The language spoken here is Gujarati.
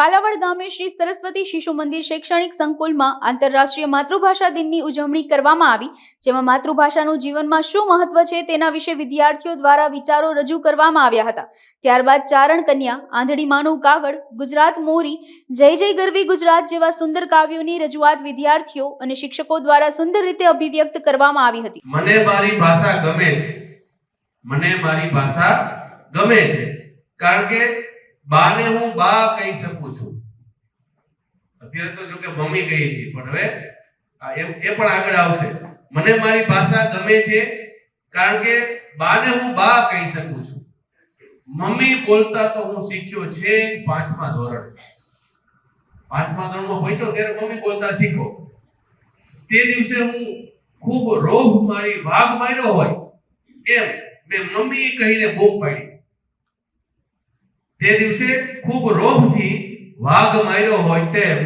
કાલાવડ ગામે શ્રી સરસ્વતી શિશુ મંદિર શૈક્ષણિક સંકુલમાં આંતરરાષ્ટ્રીય માતૃભાષા દિનની ઉજવણી કરવામાં આવી, જેમાં માતૃભાષાનું જીવનમાં શું મહત્વ છે તેના વિશે વિદ્યાર્થીઓ દ્વારા વિચારો રજૂ કરવામાં આવ્યા હતા. ત્યારબાદ ચારણ કન્યા, આંધળી માનું કાગળ, ગુજરાત મોરી, જય જય ગરવી ગુજરાત જેવા સુંદર કાવ્યોની રજૂઆત વિદ્યાર્થીઓ અને શિક્ષકો દ્વારા સુંદર રીતે અભિવ્યક્ત કરવામાં આવી હતી. મને મારી ભાષા ગમે છે. મને મારી ભાષા ગમે છે. કારણ કે બાને હું બા કહી શકું છું. અત્યારે તો જો કે મમ્મી કહીએ છીએ પણ હવે એ પણ આગળ આવશે. મને મારી ભાષા ગમે છે, કારણ કે બાને હું બા કહી શકું છું. મમ્મી બોલતા તો હું શીખ્યો છે પાંચમા ધોરણ. પાંચમા ધોરણમાં પહોંચ્યો ત્યારે મમ્મી બોલતા શીખો. તે દિવસે હું ખૂબ રોગ મારી વાઘ માર્યો હોય. એમ, મેં મમ્મી કહીને બૂમ પાડી. તે દિવસે ખૂબ રોપથી વાઘ માર્યો હોય તેમ